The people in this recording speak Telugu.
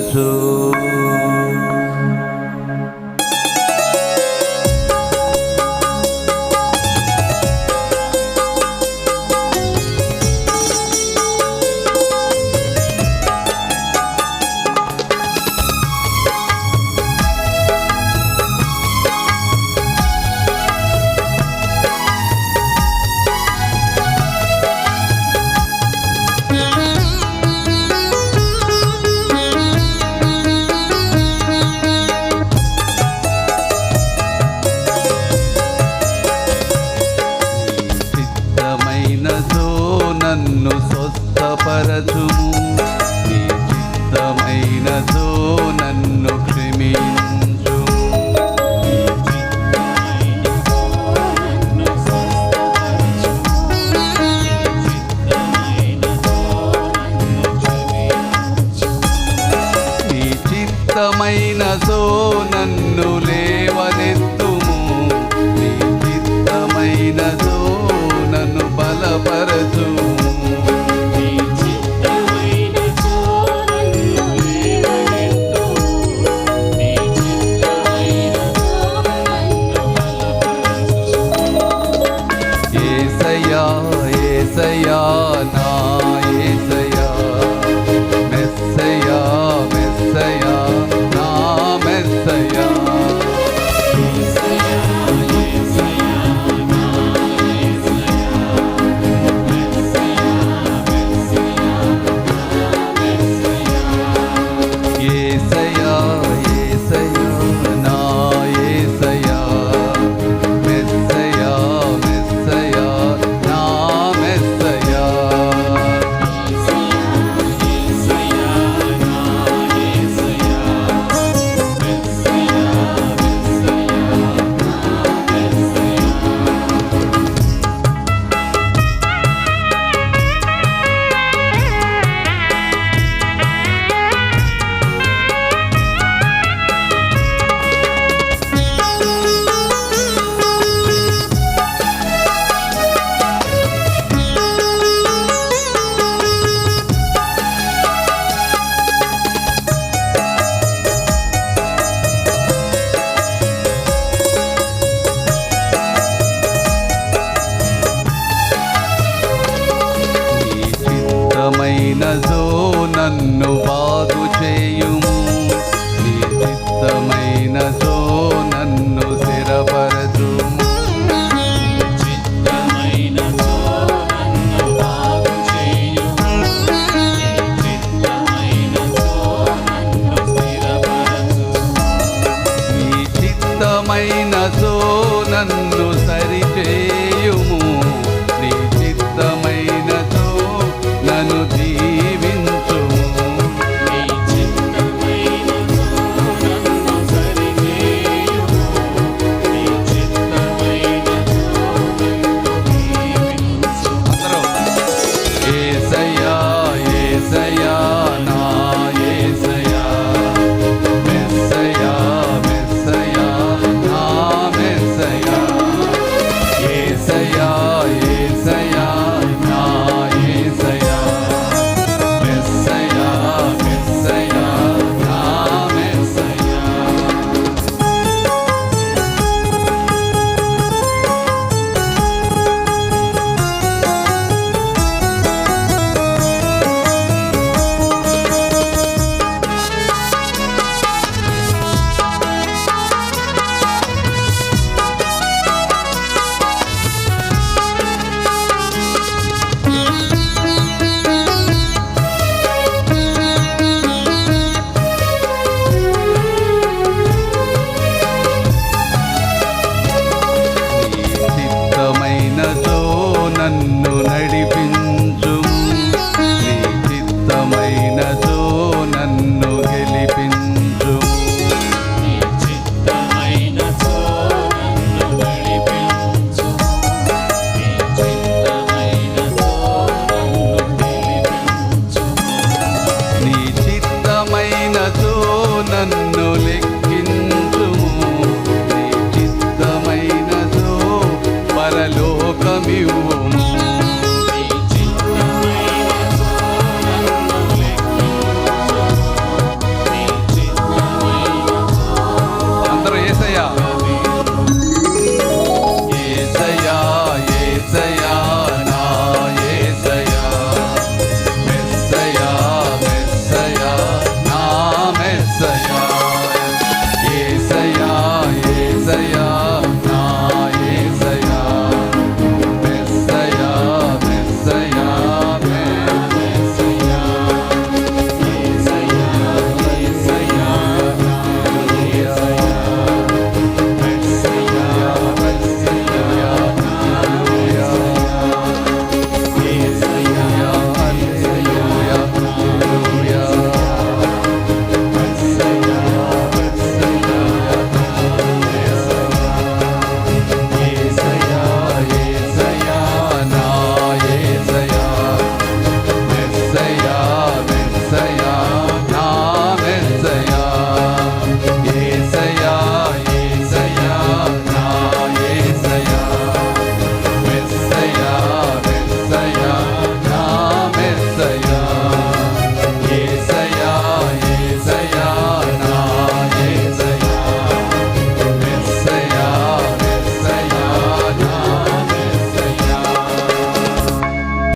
too. నన్ను స్వస్థపరచుము. నీ చిత్తమైనదో నన్ను క్షమించు నీ చిత్తమైనదో నన్ను లేవ మనసో నన్ను సరి